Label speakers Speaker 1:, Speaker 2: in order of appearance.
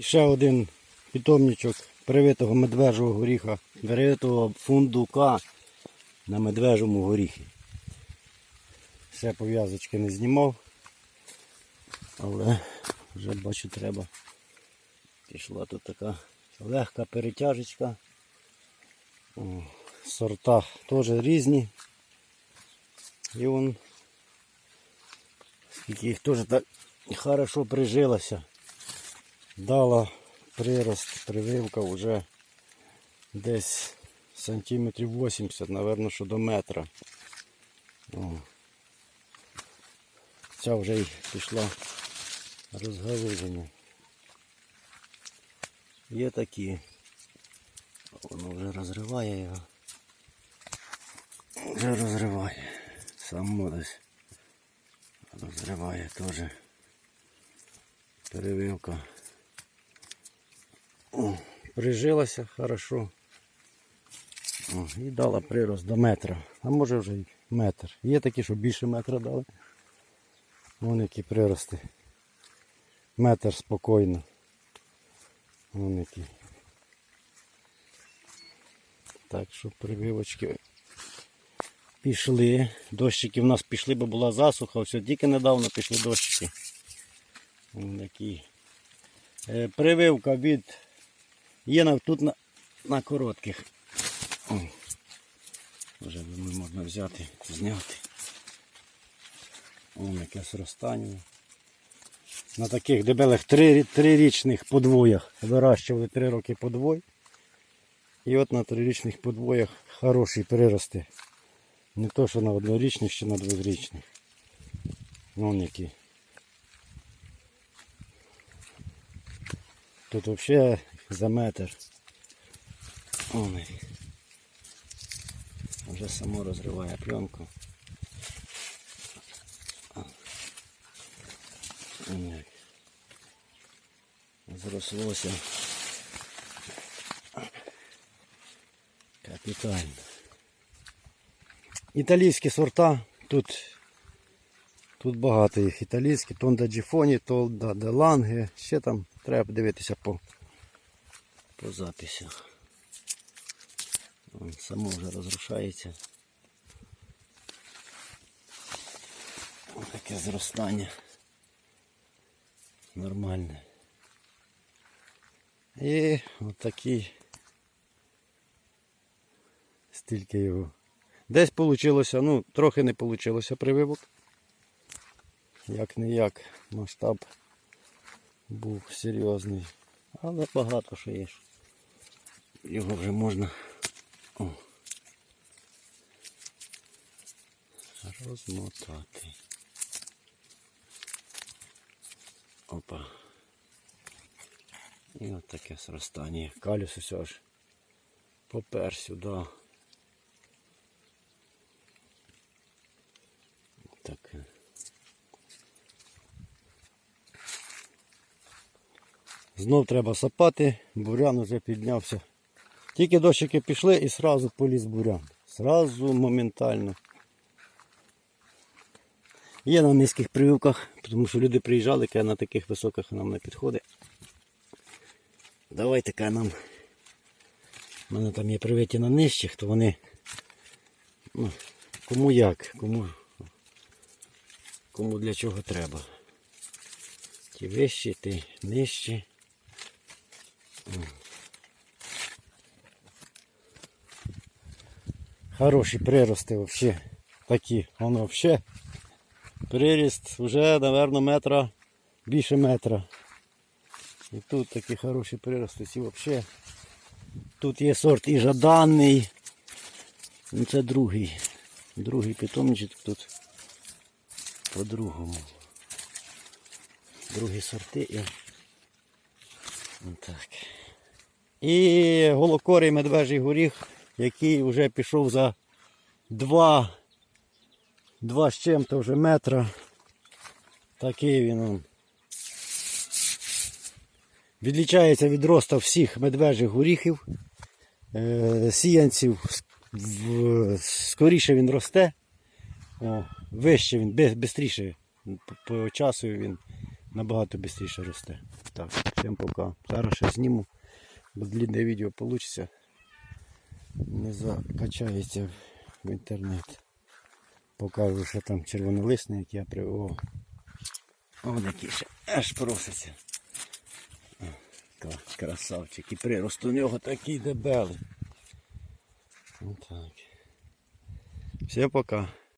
Speaker 1: Ще один питомничок привитого медвежого горіха, привитого фундука на медвежому горіхі. Ще пов'язочки не знімав, але вже бачу треба. Пішла тут така легка перетяжечка. О, сорта теж різні. І вон скільки їх теж так хорошо прижилося. Дала прирост, прививка вже десь сантиметрів 80, напевно, що до метра. О. Ця вже й пішла розгалуження. Є такі. Воно вже розриває його. Вже розриває. Сам модись. Розриває теж. Перевивка. Прижилася хорошо. О, і дала прирост до метра. А може вже й метр. Є такі, що більше метра дали. Вон які прирости. Метр спокійно. Вон які. Так що прививочки пішли. Дощики в нас пішли, бо була засуха. Ось тільки недавно пішли дощики. Вон такі. Е, прививка від є тут на, на коротких. О, вже думаю, можна взяти, зняти. Вон яке зростання. На таких дебелих три, трирічних подвоях вирощували три роки подвой. І от на трирічних подвоях хороші прирости. Не то, що на однорічних, чи на двохрічних. Вон які. Тут взагалі за метр. Вон які. Вже само розриває пленку. Зрослося. Капітально. Італійські сорта тут, тут багато їх. Італійські, Тонда Джіфоні, Тонда де Ланге. Ще там треба дивитися по, по записях. Вон, само вже розрушається. Ось таке зростання. Нормальне. І отакий стільки його. Десь вийшло, ну, трохи не вийшло прививок. Як не як, масштаб був серйозний. Але багато що є. Його вже можна о, розмотати. Опа. І от таке зростання. Калюс ось аж попер сюди. Таке. Знов треба сапати, бурян уже піднявся. Тільки дощики пішли і сразу поліз бурян. Сразу моментально. Є на низьких прививках, тому що люди приїжджали, яке на таких високих нам не підходить. Давайте ка нам. У мене там є привиті на нижчих, то вони. Ну, кому як, кому, кому для чого треба. Ті вищі, ті нижчі. Хороші прирости взагалі. Такі, воно взагалі. Приріст вже, мабуть, метра, більше метра. І тут такі хороші прирости, ці взагалі. Тут є сорт і жаданий. Ну, Це другий. Другий питомничок тут по-другому. Другі сорти і так. І голокорий медвежий горіх, який вже пішов за два, два з чим-то вже метра. Такий він. Відлічається від росту всіх медвежих горіхів, е, сіянців. Скоріше він росте, вище він, швидше по часу він набагато швидше росте. Так, всім пока. Зараз ще зніму, бо длінне відео вийде. Не закачається в інтернет. Покажу, що там як я при. О, о який ще аж проситься. О, красавчик. І прирост у нього такий дебелий. Отак. Все пока.